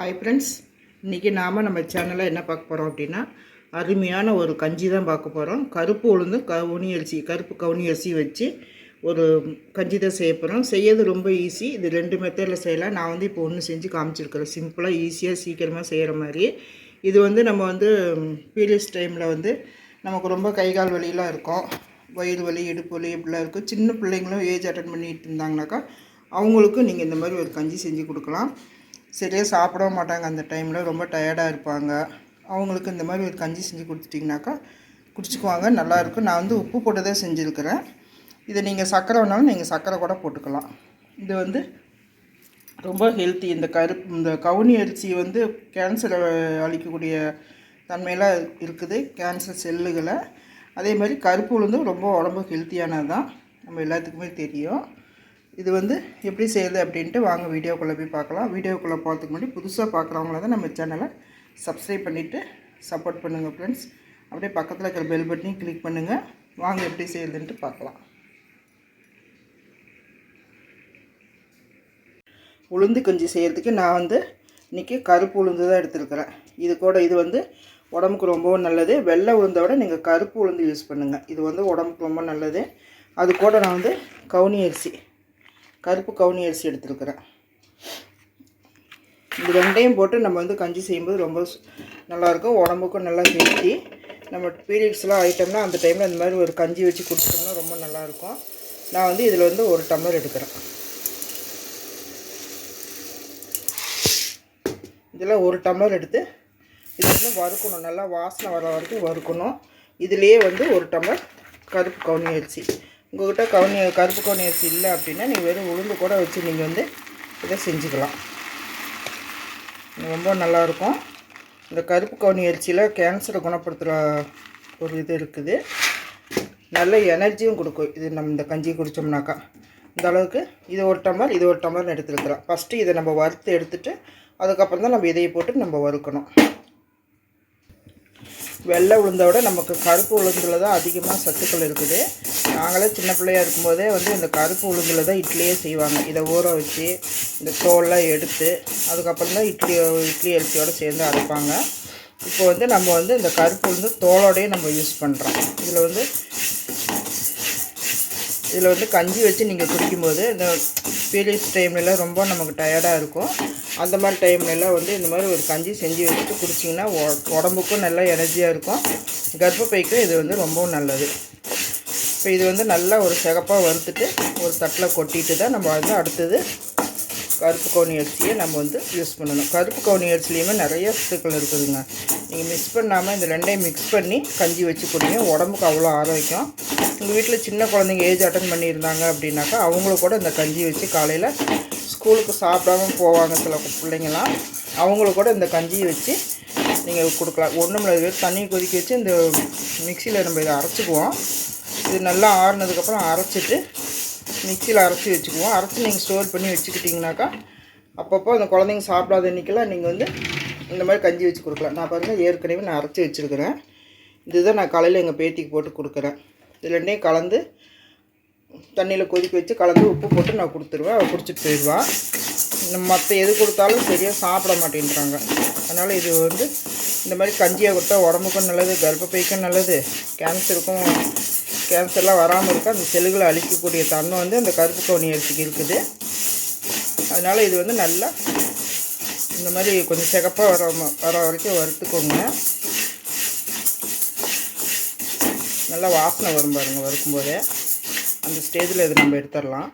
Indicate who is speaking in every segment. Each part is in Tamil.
Speaker 1: ஹாய் ஃப்ரெண்ட்ஸ் இன்றைக்கி நாம் நம்ம சேனலில் என்ன பார்க்க போகிறோம் அப்படின்னா அருமையான ஒரு கஞ்சி தான் பார்க்க போகிறோம் கருப்பு உளுந்து கவுனி அரிசி கருப்பு கவுனி அரிசி வச்சு ஒரு கஞ்சி தான் செய்ய போகிறோம் செய்யறது ரொம்ப ஈஸி இது ரெண்டு மெத்தடில் செய்யலாம். நான் வந்து இப்போ ஒன்று செஞ்சு காமிச்சிருக்கிறேன். சிம்பிளாக ஈஸியாக சீக்கிரமாக செய்கிற மாதிரி. இது வந்து நம்ம வந்து பீரியட்ஸ் டைமில் வந்து நமக்கு ரொம்ப கை கால் வலியெலாம் இருக்கும். வயிறு வலி இடுப்பு வலி இப்படிலாம் இருக்கும். சின்ன பிள்ளைங்களும் ஏஜ் அட்டன் பண்ணிட்டு இருந்தாங்கனாக்கா அவங்களுக்கும் நீங்கள் இந்த மாதிரி ஒரு கஞ்சி செஞ்சு கொடுக்கலாம். சரியாக சாப்பிடவும் மாட்டாங்க அந்த டைமில் ரொம்ப டயர்டாக இருப்பாங்க. அவங்களுக்கு இந்த மாதிரி ஒரு கஞ்சி செஞ்சு கொடுத்துட்டிங்கனாக்கா குடிச்சுக்குவாங்க நல்லாயிருக்கும் நான் வந்து உப்பு போட்டு தான் செஞ்சுருக்கிறேன். இதை நீங்கள் சர்க்கரை வேணாலும் நீங்கள் சர்க்கரை கூட போட்டுக்கலாம். இது வந்து ரொம்ப ஹெல்த்தி இந்த கருப்பு இந்த கவுனி அரிசி வந்து கேன்சரை அழிக்கக்கூடிய தன்மையெல்லாம் இருக்குது. கேன்சர் செல்லுகளை. அதே மாதிரி கருப்பு உளுந்தும் ரொம்ப உடம்பு ஹெல்த்தியானது தான் நம்ம எல்லாத்துக்குமே தெரியும். இது வந்து எப்படி செய்யுது அப்படின்ட்டு வாங்க வீடியோக்குள்ளே போய் பார்க்கலாம். வீடியோக்குள்ளே போகிறதுக்கு முன்னாடி புதுசாக பார்க்குறவங்கள தான் நம்ம சேனலை சப்ஸ்கிரைப் பண்ணிவிட்டு சப்போர்ட் பண்ணுங்கள் ஃப்ரெண்ட்ஸ் அப்படியே பக்கத்தில் இருக்கிற பெல் பட்டனையும் கிளிக் பண்ணுங்கள் வாங்க எப்படி செய்யுதுன்ட்டு பார்க்கலாம். உளுந்து கஞ்சி செய்கிறதுக்கு நான் வந்து இன்றைக்கி கருப்பு உளுந்து தான் எடுத்துருக்கிறேன். இது கூட இது வந்து உடம்புக்கு ரொம்பவும் நல்லது. வெள்ளை உளுந்தை விட நீங்கள் கருப்பு உளுந்து யூஸ் பண்ணுங்கள் இது வந்து உடம்புக்கு ரொம்ப நல்லது. அது கூட நான் வந்து கவுனி அரிசி. கருப்பு கவுனி அரிசி எடுத்துருக்குறேன். இது ரெண்டையும் போட்டு நம்ம வந்து கஞ்சி செய்யும்போது ரொம்ப நல்லாயிருக்கும். உடம்புக்கும் நல்லா ஹெல்த்தி. நம்ம பீரியட்ஸ்லாம் ஆகிட்டோம்னா அந்த டைமில் இந்த மாதிரி ஒரு கஞ்சி வச்சு குடிச்சோம்னா ரொம்ப நல்லாயிருக்கும். நான் வந்து இதில் வந்து ஒரு டம்ளர் எடுக்கிறேன். இதில் ஒரு டம்ளர் எடுத்து இது வந்து வறுக்கணும். நல்லா வாசனை வர வரைக்கும் வறுக்கணும். இதுலேயே வந்து ஒரு டம்ளர் கருப்பு கவுனி அரிசி. உங்கள்கிட்ட கவுனி கருப்பு கவுனி அரிசி இல்லை அப்படின்னா நீங்கள் வெறும் உளுந்து கூட வச்சு நீங்கள் வந்து இதை செஞ்சுக்கலாம். ரொம்ப நல்லாயிருக்கும் இந்த கருப்பு கவுனி அரிசியில் கேன்சரை குணப்படுத்துகிற ஒரு இது இருக்குது. நல்ல எனர்ஜியும் கொடுக்கும். இது நம்ம இந்த கஞ்சி குடித்தோம்னாக்கா இந்த அளவுக்கு இது ஒரு டம்ளர் இது ஒரு டம்ளர்னு எடுத்துருக்கலாம். ஃபஸ்ட்டு இதை நம்ம வறுத்து எடுத்துகிட்டு அதுக்கப்புறம் தான் நம்ம இதையை போட்டு நம்ம வறுக்கணும். வெள்ளை உளுந்தை விட நமக்கு கருப்பு உளுந்தில் தான் அதிகமாக சத்துக்கள் இருக்குது. நாங்களே சின்ன பிள்ளையா இருக்கும்போதே வந்து இந்த கருப்பு உளுந்தில் தான் இட்லியே செய்வாங்க. இதை ஊற வச்சு இந்த தோல்லாம் எடுத்து அதுக்கப்புறம் தான் இட்லி இட்லி அரிசியோடு சேர்ந்து அரைப்பாங்க. இப்போ வந்து நம்ம வந்து இந்த கருப்பு உளுந்து தோலோடையே நம்ம யூஸ் பண்ணுறோம் இதில் வந்து இதில் வந்து கஞ்சி வச்சு நீங்கள் குடிக்கும்போது இந்த பீரியட்ஸ் டைம்லலாம் ரொம்ப நமக்கு டயர்டாக இருக்கும். அந்த மாதிரி டைம்லலாம் வந்து இந்த மாதிரி ஒரு கஞ்சி செஞ்சு வச்சுட்டு குடிச்சிங்கன்னா உடம்புக்கும் நல்லா எனர்ஜியாக இருக்கும். கர்ப்பப்பைக்கும் இது வந்து ரொம்பவும் நல்லது. இப்போ இது வந்து நல்லா ஒரு சிகப்பாக வறுத்துட்டு ஒரு தட்டில் கொட்டிட்டு தான் நம்ம வந்து அடுத்தது கருப்பு கவுனி அரிசியை நம்ம வந்து யூஸ் பண்ணணும். கருப்பு கவுனி அரிசிலையுமே நிறைய சத்துக்கள் இருக்குதுங்க. நீங்கள் மிக்ஸ் பண்ணாமல் இந்த ரெண்டையும் மிக்ஸ் பண்ணி கஞ்சி வச்சு குடிங்க. உடம்புக்கு அவ்வளோ ஆரோக்கியம். உங்கள் வீட்டில் சின்ன குழந்தைங்க ஏஜ் அட்டன் பண்ணியிருந்தாங்க அப்படின்னாக்கா அவங்களும் கூட இந்த கஞ்சி வச்சு காலையில் ஸ்கூலுக்கு சாப்பிடாம போவாங்க சில பிள்ளைங்களாம் அவங்களும் கூட இந்த கஞ்சியை வச்சு நீங்கள் கொடுக்கலாம். ஒன்றும் இல்லை தண்ணி கொதிக்க வச்சு இந்த மிக்சியில் நம்ம இதை அரைச்சிக்குவோம். இது நல்லா ஆறுனதுக்கப்புறம் அரைச்சிட்டு மிக்சியில் அரைச்சி வச்சுக்குவோம். அரைச்சி நீங்கள் ஸ்டோர் பண்ணி வச்சுக்கிட்டிங்கனாக்கா அப்பப்போ அந்த குழந்தைங்க சாப்பிடாத இன்றைக்கெல்லாம் நீங்கள் வந்து இந்த மாதிரி கஞ்சி வச்சு கொடுக்கலாம். நான் பாருங்கள் ஏற்கனவே நான் அரைச்சி வச்சுருக்கிறேன். இதுதான் நான் காலையில் எங்கள் பேத்திக்கு போட்டு கொடுக்குறேன். இது ரெண்டையும் கலந்து தண்ணியில் கொதிக்க வச்சு கலந்து உப்பு போட்டு நான் கொடுத்துருவேன். அவள் குடிச்சிட்டு போயிடுவான் மற்ற எது கொடுத்தாலும் சரியாக சாப்பிட மாட்டேன்றாங்க. அதனால் இது வந்து இந்த மாதிரி கஞ்சியை கொடுத்தா உடம்புக்கும் நல்லது கர்ப்பப்பைக்கும் நல்லது கேன்சருக்கும் கேன்சர்லாம் வராமல் இருக்க? அந்த செல்லுகளை அழிக்கக்கூடிய தன்மை வந்து அந்த கருப்பு கவுனி அரிசிக்கு இருக்குது. அதனால் இது வந்து நல்லா இந்த மாதிரி கொஞ்சம் சிகப்பாக வர வர வரைக்கும் வறுத்துக்கோங்க. நல்லா வாசனை வரும் பாருங்கள் வறுக்கும்போதே. அந்த ஸ்டேஜில் இது நம்ம எடுத்துடலாம்.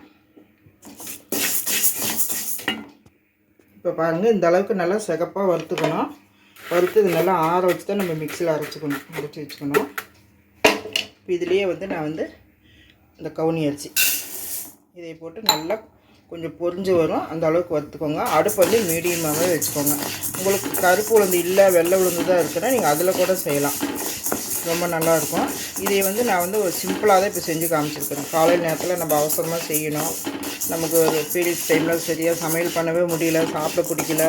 Speaker 1: இப்போ பாருங்கள் இந்த அளவுக்கு நல்லா சிகப்பாக வறுத்துக்கணும். வறுத்து இது நல்லா ஆற வச்சு தான் நம்ம மிக்சியில் அரைச்சிக்கணும் அரைச்சி வச்சுக்கணும். இப்போ இதுலேயே வந்து நான் வந்து இந்த கவுனி அரிசி இதை போட்டு நல்லா கொஞ்சம் பொரிஞ்சு வரும். அந்த அளவுக்கு வறுத்துக்கோங்க. அடுப்பு வந்து மீடியமாகவே வச்சுக்கோங்க. உங்களுக்கு கருப்பு உளுந்து இல்லை வெள்ளை உளுந்து தான் இருக்குன்னா நீங்கள் அதில் கூட செய்யலாம். ரொம்ப நல்லாயிருக்கும் இதை வந்து நான் வந்து ஒரு சிம்பிளாக தான் இப்போ செஞ்சு காமிச்சிருக்கிறேன். காலை நேரத்தில் நம்ம அவசரமாக செய்யணும். நமக்கு ஒரு பீரியட்ஸ் டைமில் சரியாக சமையல் பண்ணவே முடியல சாப்பிட பிடிக்கல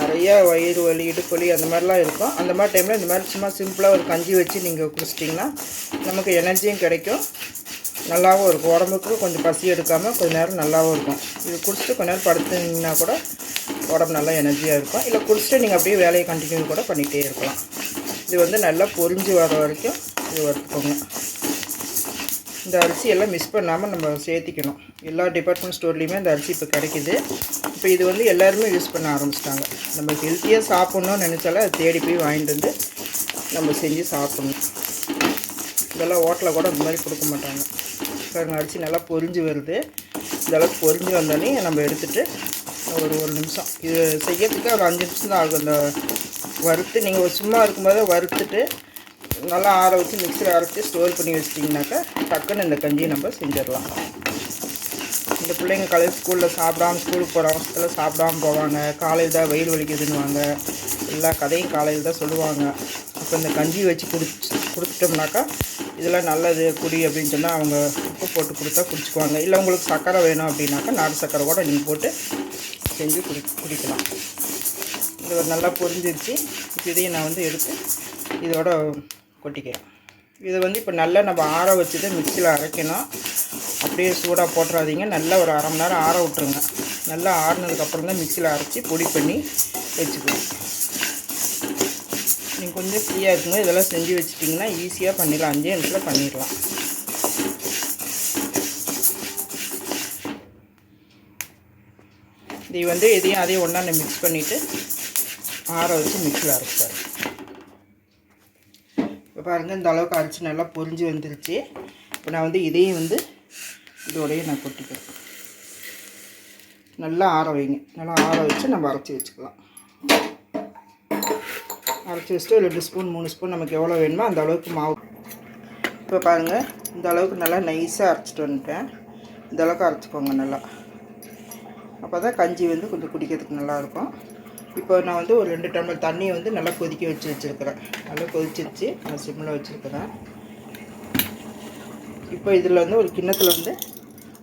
Speaker 1: நிறைய வயிறு வலி இடுப்பொலி அந்த மாதிரிலாம் இருக்கும். அந்த மாதிரி டைமில் இந்த மாதிரி சும்மா சிம்பிளாக ஒரு கஞ்சி வச்சு நீங்கள் குடிச்சிட்டிங்கன்னா நமக்கு எனர்ஜியும் கிடைக்கும். நல்லாவும் இருக்கும். உடம்புக்கு கொஞ்சம் பசி எடுக்காமல் கொஞ்சம் நேரம் நல்லாவும் இருக்கும். இது குடிச்சிட்டு கொஞ்ச நேரம் படுத்துனீங்கன்னா கூட உடம்பு நல்லா எனர்ஜியாக இருக்கும். இல்லை குடிச்சிட்டு நீங்கள் அப்படியே வேலையை கண்டினியூ கூட பண்ணிகிட்டே இருக்கலாம். இது வந்து நல்லா பொரிஞ்சு வர வரைக்கும் இது வறுத்துக்கோங்க. இந்த அரிசி எல்லாம் மிஸ் பண்ணாமல் நம்ம சேர்த்திக்கணும். எல்லா டிபார்ட்மெண்ட் ஸ்டோர்லேயுமே இந்த அரிசி இப்போ கிடைக்கிது. இப்போ இது வந்து எல்லாருமே யூஸ் பண்ண ஆரம்பிச்சிட்டாங்க. நம்ம ஹெல்த்தியாக சாப்பிட்ணுன்னு நினச்சாலும் அதை தேடி போய் வாங்கிட்டு வந்து நம்ம செஞ்சு சாப்பிட்ணும். இதெல்லாம் ஹோட்டலில் கூட இந்த மாதிரி கொடுக்க மாட்டாங்க. பாருங்க அரிசி நல்லா பொரிஞ்சு வருது. இதெல்லாம் பொரிஞ்சு வந்தோடனே நம்ம எடுத்துகிட்டு ஒரு ஒரு நிமிஷம். இது செய்யறதுக்கு ஒரு அஞ்சு நிமிஷம் தான் ஆகும். அந்த வறுத்து நீங்கள் சும்மா இருக்கும்போது வறுத்துட்டு நல்லா ஆற வச்சு மிக்சியில் அரைச்சி ஸ்டோர் பண்ணி வச்சிட்டிங்கனாக்கா டக்குன்னு இந்த கஞ்சியை நம்ம செஞ்சிடலாம். இந்த பிள்ளைங்க காலையில் ஸ்கூலில் சாப்பிடாம ஸ்கூலுக்கு போகிற அவசரத்தில் சாப்பிடாம போவாங்க. காலையில் தான் வெயில் வலிக்குதுன்னுவாங்க. எல்லா கதையும் காலையில் தான் சொல்லுவாங்க. அப்போ இந்த கஞ்சி வச்சு குடிச்சு கொடுத்துட்டோம்னாக்கா இதெல்லாம் நல்லது குடி அப்படின்னு சொன்னால் அவங்க உப்பு போட்டு கொடுத்தா குடிச்சுக்குவாங்க. இல்லை உங்களுக்கு சக்கரை வேணும் அப்படின்னாக்கா நாட்டு சக்கரை கூட நீங்கள் போட்டு செஞ்சு குடி குடிக்கலாம். இது நல்லா பொரிஞ்சிருச்சு. இதையும் நான் வந்து எடுத்து இதோட கொட்டிக்கிறேன். இதை வந்து இப்போ நல்லா நம்ம ஆற வச்சு தான் மிக்சியில் அரைக்கணும். அப்படியே சூடாக போட்டுறாதீங்க. நல்லா ஒரு அரை மணி நேரம் ஆற விட்ருங்க நல்லா ஆறுனதுக்கப்புறம் தான் மிக்சியில் அரைச்சி பொடி பண்ணி வச்சுக்கணும் நீங்கள் கொஞ்சம் ஃப்ரீயாக இருக்கும்போது இதெல்லாம் செஞ்சு வச்சிட்டிங்கன்னா ஈஸியாக பண்ணிடலாம். அஞ்சே நிமிஷத்தில் பண்ணிடலாம். இது வந்து இதையும் அதையும் ஒன்றா மிக்ஸ் பண்ணிவிட்டு ஆற வச்சு மிக்சியில் அரைச்சார் இப்போ பாருங்கள் இந்த அளவுக்கு அரைச்சி நல்லா பொரிஞ்சு வந்துருச்சு. இப்போ நான் வந்து இதையும் வந்து இதோடையே நான் கொட்டிக்கிறேன். நல்லா ஆற வைங்க. நல்லா ஆற வச்சு நம்ம அரைச்சி வச்சுக்கலாம். அரைச்சி வச்சுட்டு ஒரு ரெண்டு ஸ்பூன் மூணு ஸ்பூன் நமக்கு எவ்வளோ வேணுமோ அந்த அளவுக்கு மாவு. இப்போ பாருங்கள் இந்த அளவுக்கு நல்லா நைஸாக அரைச்சிட்டு வந்துட்டேன். இந்த அளவுக்கு அரைச்சிக்கோங்க நல்லா. அப்போ தான் கஞ்சி வந்து கொஞ்சம் குடிக்கிறதுக்கு நல்லாயிருக்கும் இப்போ நான் வந்து ஒரு ரெண்டு டம்ளர் தண்ணியை வந்து நல்லா கொதிக்க வச்சு வச்சுருக்கிறேன். நல்லா கொதிச்சிருச்சு. நான் சிம்மில் வச்சுருக்கிறேன். இப்போ இதில் வந்து ஒரு கிண்ணத்தில் வந்து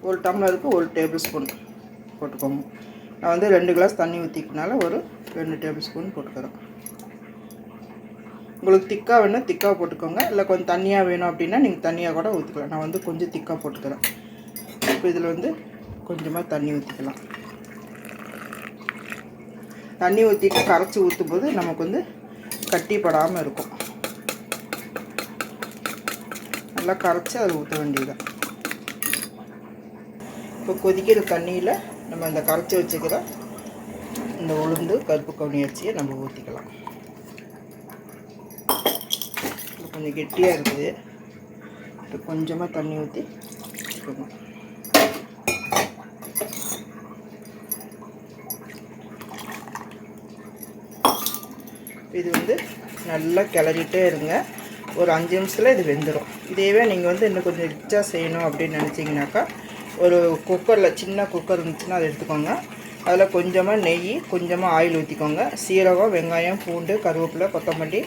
Speaker 1: ஒரு டம்ளருக்கு ஒரு டேபிள் ஸ்பூன் போட்டுக்கோங்க. நான் வந்து ரெண்டு கிளாஸ் தண்ணி ஊற்றிக்கனால ஒரு ரெண்டு டேபிள் ஸ்பூன் போட்டுக்கிறேன். உங்களுக்கு திக்காக வேணும் திக்காக போட்டுக்கோங்க. இல்லை கொஞ்சம் தண்ணியாக வேணும் அப்படின்னா நீங்கள் தண்ணியாக கூட ஊற்றிக்கலாம் நான் வந்து கொஞ்சம் திக்காக போட்டுக்கிறேன். இப்போ இதில் வந்து கொஞ்சமாக தண்ணி ஊற்றிக்கலாம் தண்ணி ஊற்றிட்டு கரைச்சி ஊற்றும்போது நமக்கு வந்து கட்டிப்படாமல் இருக்கும். நல்லா கரைச்சி அதில் ஊற்ற வேண்டியதுதான். இப்போ கொதிக்கிற தண்ணியில் நம்ம அந்த கரைச்சி வச்சுக்கிற இந்த உளுந்து கருப்பு கவுனி அரிசியை நம்ம ஊற்றிக்கலாம் கொஞ்சம் கெட்டியாக இருக்குது. இப்போ கொஞ்சமாக தண்ணி ஊற்றி வச்சுக்கணும் இது வந்து நல்லா கிளறிட்டே இருங்க. ஒரு அஞ்சு நிமிஷத்தில் இது வெந்துடும் இதேவே நீங்கள் வந்து இன்னும் கொஞ்சம் ரிச்சாக செய்யணும் அப்படின்னு நினச்சிங்கனாக்கா ஒரு குக்கரில் சின்ன குக்கர் இருந்துச்சுன்னா அதை எடுத்துக்கோங்க. அதில் கொஞ்சமாக நெய் கொஞ்சமாக ஆயில் ஊற்றிக்கோங்க சீரகம் வெங்காயம் பூண்டு கருவேப்பிலை கொத்தமல்லி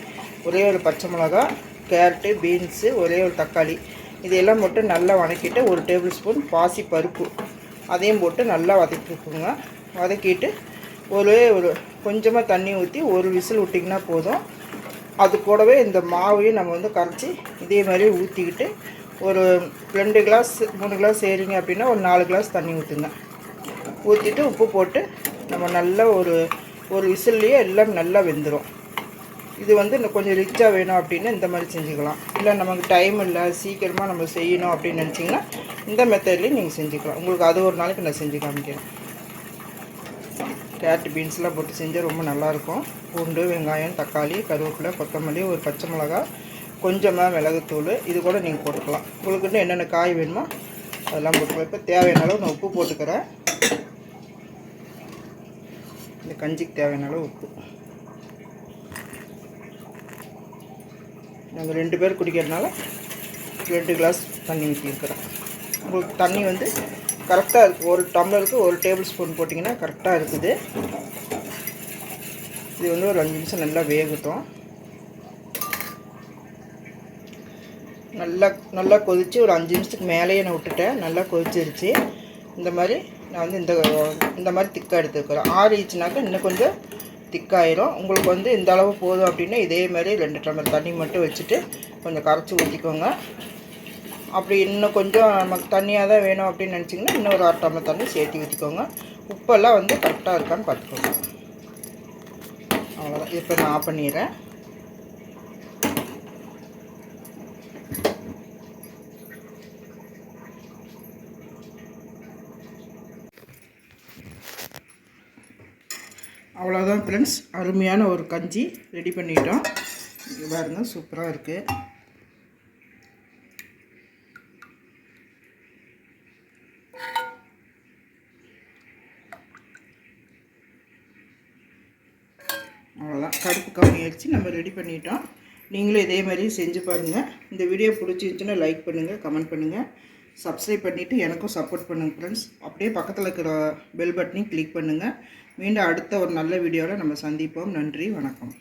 Speaker 1: ஒரே ஒரு பச்சை மிளகா கேரட்டு பீன்ஸு ஒரே ஒரு தக்காளி. இதையெல்லாம் போட்டு நல்லா வதக்கிட்டு ஒரு டேபிள் ஸ்பூன் பாசி பருப்பு அதையும் போட்டு நல்லா வதக்கிக்கோங்க. வதக்கிட்டு ஒரே ஒரு கொஞ்சமாக தண்ணி ஊற்றி ஒரு விசில் விட்டிங்கன்னா போதும். அது கூடவே இந்த மாவையும் நம்ம வந்து கரைச்சி இதே மாதிரி ஊற்றிக்கிட்டு ஒரு ரெண்டு கிளாஸ் மூணு கிளாஸ் ஏறிங்க அப்படின்னா ஒரு நாலு கிளாஸ் தண்ணி ஊற்றுங்க ஊற்றிட்டு உப்பு போட்டு நம்ம நல்லா ஒரு ஒரு விசில்லையே எல்லாம் நல்லா வெந்துடும் இது வந்து இன்னும் கொஞ்சம் ரிச்சாக வேணும் அப்படின்னு இந்த மாதிரி செஞ்சுக்கலாம். இல்லை நமக்கு டைம் இல்லை சீக்கிரமாக நம்ம செய்யணும் அப்படின்னு நினச்சிங்கன்னா இந்த மெத்தட்லேயும் நீங்கள் செஞ்சுக்கலாம். உங்களுக்கு அது ஒரு நாளைக்கு நான் செஞ்சு காமிக்கிறேன். கேரட் பீன்ஸ்லாம் போட்டு செஞ்சால் ரொம்ப நல்லாயிருக்கும் பூண்டு வெங்காயம் தக்காளி கருவேப்பிலை கொத்தமல்லி ஒரு பச்சை மிளகா கொஞ்சமாக மிளகுத்தூள் இது கூட நீங்கள் போட்டுக்கலாம். உங்களுக்கு இன்னும் என்னென்ன காய் வேணுமோ அதெல்லாம் போட்டுக்கலாம். இப்போ தேவையான அளவு நான் உப்பு போட்டுக்கிறேன். இந்த கஞ்சிக்கு தேவையான அளவு உப்பு. நாங்கள் ரெண்டு பேர் குடிக்கிறதுனால ரெண்டு கிளாஸ் தண்ணி ஊற்றிருக்கிறேன் உங்களுக்கு தண்ணி வந்து கரெக்டாக இருக்குது ஒரு டம்ளருக்கு ஒரு டேபிள் ஸ்பூன் போட்டிங்கன்னா கரெக்டாக இருக்குது. இது வந்து ஒரு அஞ்சு நிமிஷம் நல்லா வேகட்டும். நல்லா நல்லா கொதித்து ஒரு அஞ்சு நிமிஷத்துக்கு மேலேயே நான் விட்டுட்டேன். நல்லா கொதிச்சிருச்சு. இந்த மாதிரி நான் வந்து இந்த இந்த மாதிரி திக்காக எடுத்துக்கிறேன். ஆறிச்சுனாக்கா இன்னும் கொஞ்சம் திக்காயிரும். உங்களுக்கு வந்து இந்த அளவு போதும் அப்படின்னா இதே மாதிரி ரெண்டு டம்ளர் தண்ணி மட்டும் வச்சுட்டு கொஞ்சம் கரைச்சி ஊற்றிக்கோங்க அப்படி இன்னும் கொஞ்சம் நமக்கு தண்ணியாக தான் வேணும் அப்படின்னு நினச்சிங்கன்னா இன்னும் ஒரு அரை டம்ளர் தண்ணி சேர்த்து ஊற்றிக்கோங்க உப்பெல்லாம் வந்து கரெக்டாக இருக்கான்னு பார்த்துக்கோங்க. அவ்வளோதான் இப்போ நான் ஆஃப் பண்ணிடுறேன். அவ்வளோதான் ஃப்ரெண்ட்ஸ் அருமையான ஒரு கஞ்சி ரெடி பண்ணிட்டோம். இங்கே பாருங்க சூப்பராக இருக்குது அவ்வளோதான். கடுப்பு கம்மி ஆயிடுச்சு நம்ம ரெடி பண்ணிட்டோம். நீங்களும் இதே மாதிரி செஞ்சு பாருங்கள் இந்த வீடியோ பிடிச்சிருந்துச்சுன்னா லைக் பண்ணுங்கள் கமெண்ட் பண்ணுங்கள் சப்ஸ்கிரைப் பண்ணிவிட்டு எனக்கும் சப்போர்ட் பண்ணுங்கள் ஃப்ரெண்ட்ஸ் அப்படியே பக்கத்தில் இருக்கிற பெல் பட்டனையும் கிளிக் பண்ணுங்கள் மீண்டும் அடுத்த ஒரு நல்ல வீடியோவில் நம்ம சந்திப்போம். நன்றி வணக்கம்.